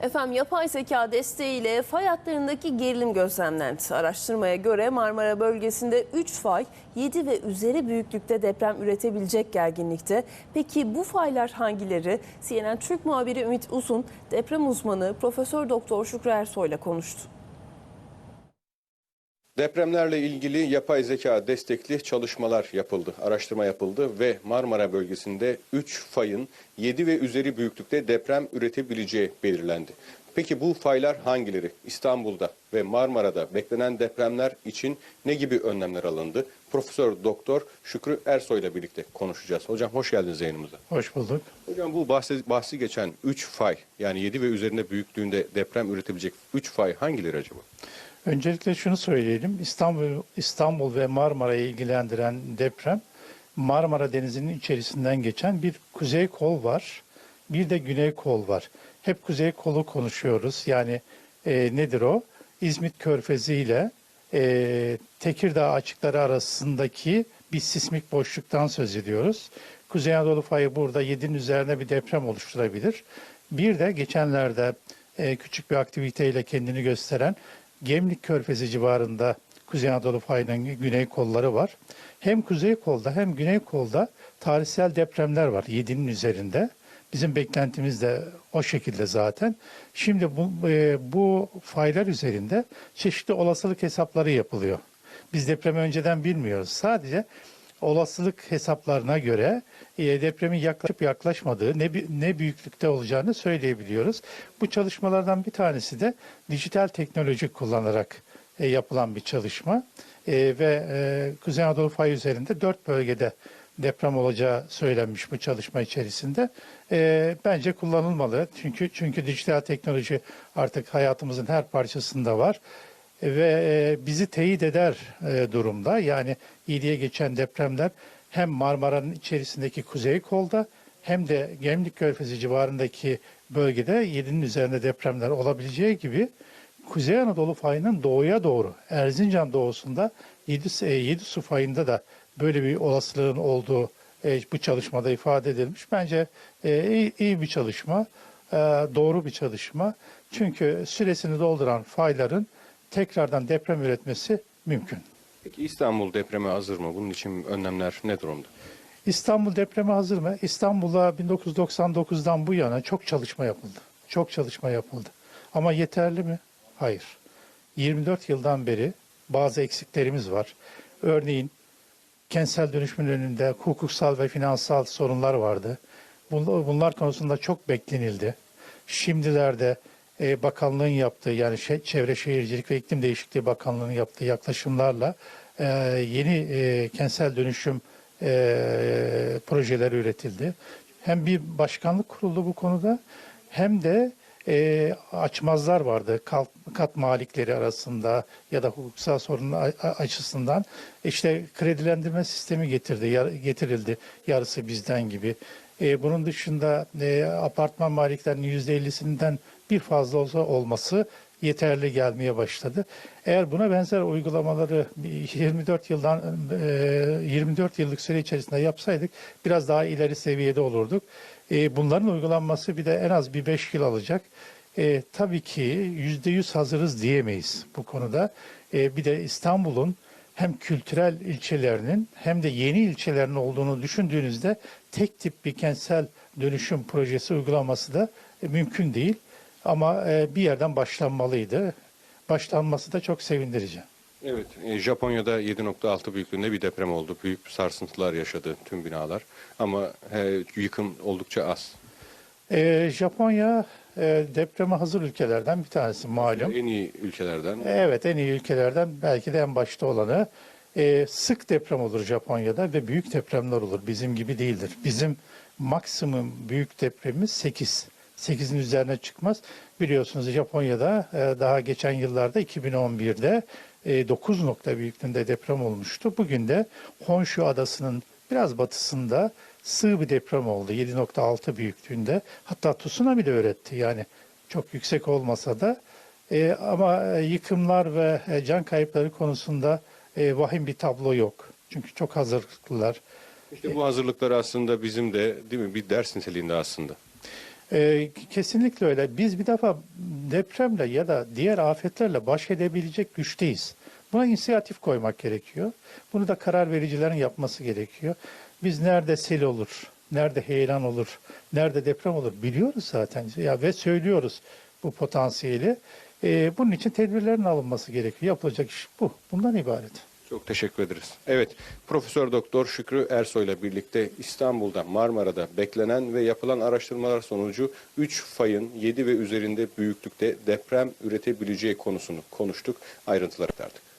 Efendim yapay zeka desteğiyle fay hatlarındaki gerilim gözlemlendi. Araştırmaya göre Marmara bölgesinde 3 fay 7 ve üzeri büyüklükte deprem üretebilecek gerginlikte. Peki bu faylar hangileri? CNN Türk muhabiri Ümit Usun deprem uzmanı Profesör Doktor Şükrü Ersoy konuştu. Depremlerle ilgili yapay zeka destekli çalışmalar yapıldı, araştırma yapıldı ve Marmara bölgesinde 3 fayın 7 ve üzeri büyüklükte deprem üretebileceği belirlendi. Peki bu faylar hangileri? İstanbul'da ve Marmara'da beklenen depremler için ne gibi önlemler alındı? Profesör Doktor Şükrü Ersoy ile birlikte konuşacağız. Hocam hoş geldiniz yayınımıza. Hoş bulduk. Hocam bu bahsi, bahsi geçen 3 fay yani 7 ve üzerinde büyüklüğünde deprem üretebilecek 3 fay hangileri acaba? Öncelikle şunu söyleyelim. İstanbul, İstanbul ve Marmara'yı ilgilendiren deprem Marmara Denizi'nin içerisinden geçen bir kuzey kol var. Bir de güney kol var. Hep kuzey kolu konuşuyoruz. Yani e, nedir o? İzmit Körfezi ile e, Tekirdağ açıkları arasındaki bir sismik boşluktan söz ediyoruz. Kuzey Anadolu fayı burada 7'nin üzerine bir deprem oluşturabilir. Bir de geçenlerde e, küçük bir aktiviteyle kendini gösteren Gemlik Körfezi civarında Kuzey Anadolu fayının güney kolları var. Hem kuzey kolda hem güney kolda tarihsel depremler var 7'nin üzerinde. Bizim beklentimiz de o şekilde zaten. Şimdi bu, e, bu faylar üzerinde çeşitli olasılık hesapları yapılıyor. Biz depremi önceden bilmiyoruz. Sadece olasılık hesaplarına göre e, depremin yaklaşıp yaklaşmadığı, ne, ne büyüklükte olacağını söyleyebiliyoruz. Bu çalışmalardan bir tanesi de dijital teknoloji kullanarak e, yapılan bir çalışma. E, ve e, Kuzey Anadolu fay üzerinde dört bölgede deprem olacağı söylenmiş bu çalışma içerisinde. E, bence kullanılmalı. Çünkü çünkü dijital teknoloji artık hayatımızın her parçasında var ve e, bizi teyit eder e, durumda. Yani iyiliğe geçen depremler hem Marmara'nın içerisindeki kuzey kolda hem de Gemlik Körfezi civarındaki bölgede 7'nin üzerinde depremler olabileceği gibi Kuzey Anadolu fayının doğuya doğru Erzincan doğusunda 7, e, 7 su fayında da böyle bir olasılığın olduğu e, bu çalışmada ifade edilmiş. Bence e, iyi, iyi bir çalışma, e, doğru bir çalışma. Çünkü süresini dolduran fayların tekrardan deprem üretmesi mümkün. Peki İstanbul depreme hazır mı? Bunun için önlemler ne durumda? İstanbul depreme hazır mı? İstanbul'a 1999'dan bu yana çok çalışma yapıldı. Çok çalışma yapıldı. Ama yeterli mi? Hayır. 24 yıldan beri bazı eksiklerimiz var. Örneğin kentsel dönüşümün önünde hukuksal ve finansal sorunlar vardı. Bunlar, bunlar konusunda çok beklenildi. Şimdilerde e, bakanlığın yaptığı yani şey, Çevre Şehircilik ve İklim Değişikliği Bakanlığı'nın yaptığı yaklaşımlarla e, yeni e, kentsel dönüşüm e, projeleri üretildi. Hem bir başkanlık kuruldu bu konuda hem de e, açmazlar vardı kat, kat malikleri arasında ya da hukuksal sorun açısından işte kredilendirme sistemi getirdi yar- getirildi yarısı bizden gibi. E, bunun dışında e, apartman maliklerinin yüzde ellisinden bir fazla olsa olması yeterli gelmeye başladı. Eğer buna benzer uygulamaları bir 24 yıldan e, 24 yıllık süre içerisinde yapsaydık biraz daha ileri seviyede olurduk. E, Bunların uygulanması bir de en az bir 5 yıl alacak. E, tabii ki %100 hazırız diyemeyiz bu konuda. E, bir de İstanbul'un hem kültürel ilçelerinin hem de yeni ilçelerin olduğunu düşündüğünüzde tek tip bir kentsel dönüşüm projesi uygulaması da e, mümkün değil. Ama e, bir yerden başlanmalıydı. Başlanması da çok sevindirici. Evet, e, Japonya'da 7.6 büyüklüğünde bir deprem oldu. Büyük sarsıntılar yaşadı tüm binalar ama e, yıkım oldukça az. E, Japonya e, depreme hazır ülkelerden bir tanesi malum. En iyi ülkelerden. Evet en iyi ülkelerden belki de en başta olanı. Ee, sık deprem olur Japonya'da ve büyük depremler olur. Bizim gibi değildir. Bizim maksimum büyük depremimiz 8. 8'in üzerine çıkmaz. Biliyorsunuz Japonya'da e, daha geçen yıllarda 2011'de e, 9 nokta büyüklüğünde deprem olmuştu. Bugün de Honshu adasının biraz batısında sığ bir deprem oldu. 7.6 büyüklüğünde. Hatta tsunami de öğretti. Yani çok yüksek olmasa da e, ama e, yıkımlar ve e, can kayıpları konusunda e, vahim bir tablo yok. Çünkü çok hazırlıklılar. İşte bu hazırlıklar aslında bizim de değil mi bir ders niteliğinde aslında. Ee, kesinlikle öyle. Biz bir defa depremle ya da diğer afetlerle baş edebilecek güçteyiz. Buna inisiyatif koymak gerekiyor. Bunu da karar vericilerin yapması gerekiyor. Biz nerede sel olur, nerede heyelan olur, nerede deprem olur biliyoruz zaten ya ve söylüyoruz bu potansiyeli. Ee, bunun için tedbirlerin alınması gerekiyor. Yapılacak iş bu. Bundan ibaret. Çok teşekkür ederiz. Evet, Profesör Doktor Şükrü Ersoy ile birlikte İstanbul'da, Marmara'da beklenen ve yapılan araştırmalar sonucu 3 fayın 7 ve üzerinde büyüklükte deprem üretebileceği konusunu konuştuk, ayrıntılar aktardık.